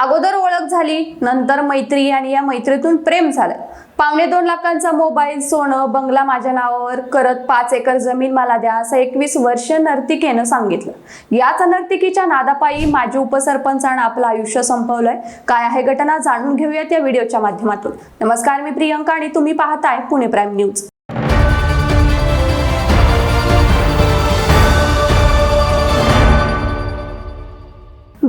अगोदर ओळख झाली नंतर मैत्री आणि या मैत्रीतून प्रेम झालं. पावणे दोन लाखांचा मोबाईल सोनं बंगला माझ्या नावावर करत पाच एकर जमीन मला द्या असं एकवीस वर्ष नर्तिकेनं सांगितलं. याच नर्तिकीच्या नादापायी माजी उपसरपंचानं आपलं आयुष्य संपवलंय. काय आहे घटना जाणून घेऊयात या व्हिडिओच्या माध्यमातून. नमस्कार मी प्रियंका आणि तुम्ही पाहताय पुणे प्राईम न्यूज.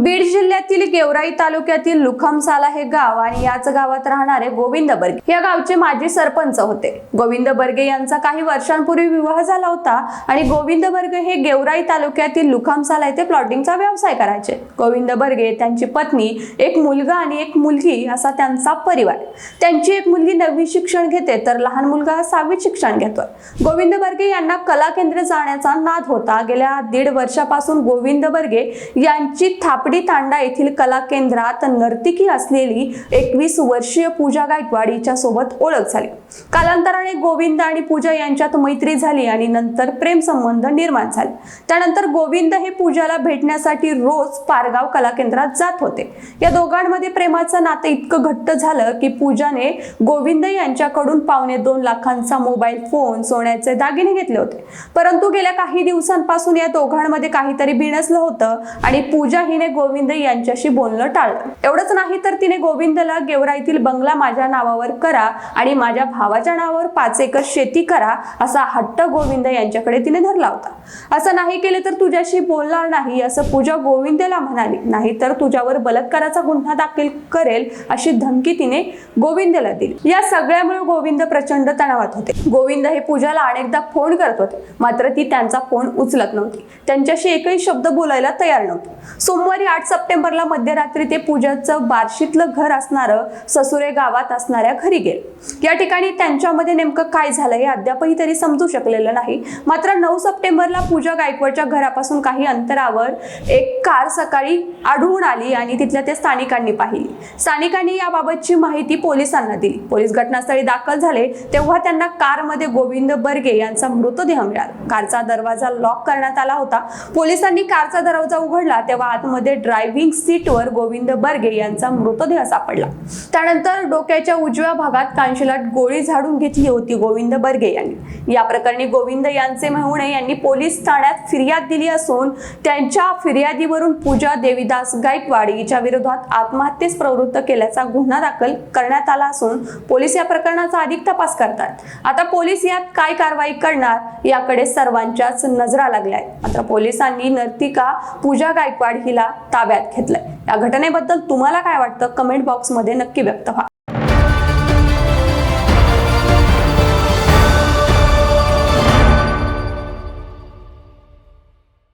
बीड जिल्ह्यातील गेवराई तालुक्यातील लुखमसाला हे गाव आणि याच गावात राहणारे गोविंद बर्गे या गावचे माजी सरपंच होते. गोविंद बर्गे यांचा काही वर्षांपूर्वी विवाह झाला होता आणि गोविंद बर्गे हे गेवराई तालुक्यातील लुखामसाला येथे प्लॉटिंगचा व्यवसाय करायचे. गोविंद बर्गे त्यांची पत्नी एक मुलगा आणि एक मुलगी असा त्यांचा परिवार. त्यांची एक मुलगी नववी शिक्षण घेते तर लहान मुलगा हा सहावीत शिक्षण घेतोय. गोविंद बर्गे यांना कला केंद्र जाण्याचा नाद होता. गेल्या दीड वर्षापासून गोविंद बर्गे यांची थापडी तांडा येथील कला केंद्रात नर्तिकी असलेली एकवीस वर्षीय पूजा गायकवाड हिच्या सोबत ओळख झाली. कालांतराने गोविंद आणि पूजा यांच्यात मैत्री झाली आणि नंतर प्रेम संबंध निर्माण झाले. त्यानंतर गोविंद हे पूजाला भेटण्यासाठी रोज पारगाव कला केंद्रात जात होते. या दोघांमध्ये प्रेमाचं नातं इतकं घट्ट झालं की पूजाने गोविंद यांच्याकडून पावणे दोन लाखांचा मोबाईल फोन सोन्याचे दागिने घेतले होते. परंतु गेल्या काही दिवसांपासून या दोघांमध्ये काहीतरी बिनसलं होतं आणि पूजा हिने गोविंद यांच्याशी बोलणं टाळलं. एवढंच नाही तर तिने गोविंदला गेवराईतील बंगला माझ्या नावावर करा आणि माझ्या भावाच्या नावावर पाच एकर शेती करा असा हट्ट गोविंद यांच्याकडे तिने धरला होता. असं नाही केले तर तुझ्याशी बोलणार नाही असं पूजा गोविंदला म्हणाली. नाही तर तुझ्यावर बलात्काराचा गुन्हा दाखल करेल अशी धमकी तिने गोविंदला दिली. या सगळ्यामुळे गोविंद प्रचंड तणावात होते. गोविंद हे पूजाला अनेकदा फोन करत होते. मात्र ती त्यांचा फोन उचलत नव्हती. त्यांच्याशी एकही शब्द बोलायला तयार नव्हती. सोमवारी आठ सप्टेंबरला मध्यरात्री ते पूजाचं बार्शीतलं घर असणारं ससुरे गावात असणाऱ्या घरी गेले. या ठिकाणी त्यांच्यामध्ये नेमकं काय झालं हे अद्यापही तरी समजू शकलेलं नाही. मात्र नऊ सप्टेंबरला पूजा गायकवाडच्या घरापासून काही अंतरावर एक कार सकाळी आढळून आली आणि तिथल्या त्या स्थानिकांनी पाहिली. स्थानिकांनी याबाबतची माहिती पोलिसांना दिली. पोलीस घटनास्थळी दाखल झाले तेव्हा त्यांना कारमध्ये गोविंद बर्गे यांचा मृतदेह मिळाला. कारचा दरवाजा लॉक करण्यात आला होता. पोलिसांनी कारचा दरवाजा उघडला तेव्हा आतमध्ये ड्रायव्हिंग सीटवर गोविंद बर्गे यांचा मृतदेह सापडला. त्यानंतर डोक्याच्या उजव्या भागात कांशीला गोळी झाडून घेतली होती गोविंद बर्गे यांनी. या प्रकरणी गोविंद यांचे मेहुणे यांनी पोलीस ठाण्यात फिर्याद दिली असून त्यांच्या फिर्यादीवरून पूजा देवीदास गायकवाड हिच्या विरोधात आत्महत्येस प्रवृत्त केल्याचा गुन्हा दाखल करण्यात आला असून पोलीस या प्रकरणाचा अधिक तपास करतात. आता पोलीस यात काय कारवाई करणार याकडे सर्वांच्याच नजरा लागल्या आहेत. मात्र पोलिसांनी नर्तिका पूजा गायकवाड हिला ताब्यात घेतलंय. या घटनेबद्दल तुम्हाला काय वाटतं? कमेंट बॉक्समध्ये नक्की व्यक्त व्हा.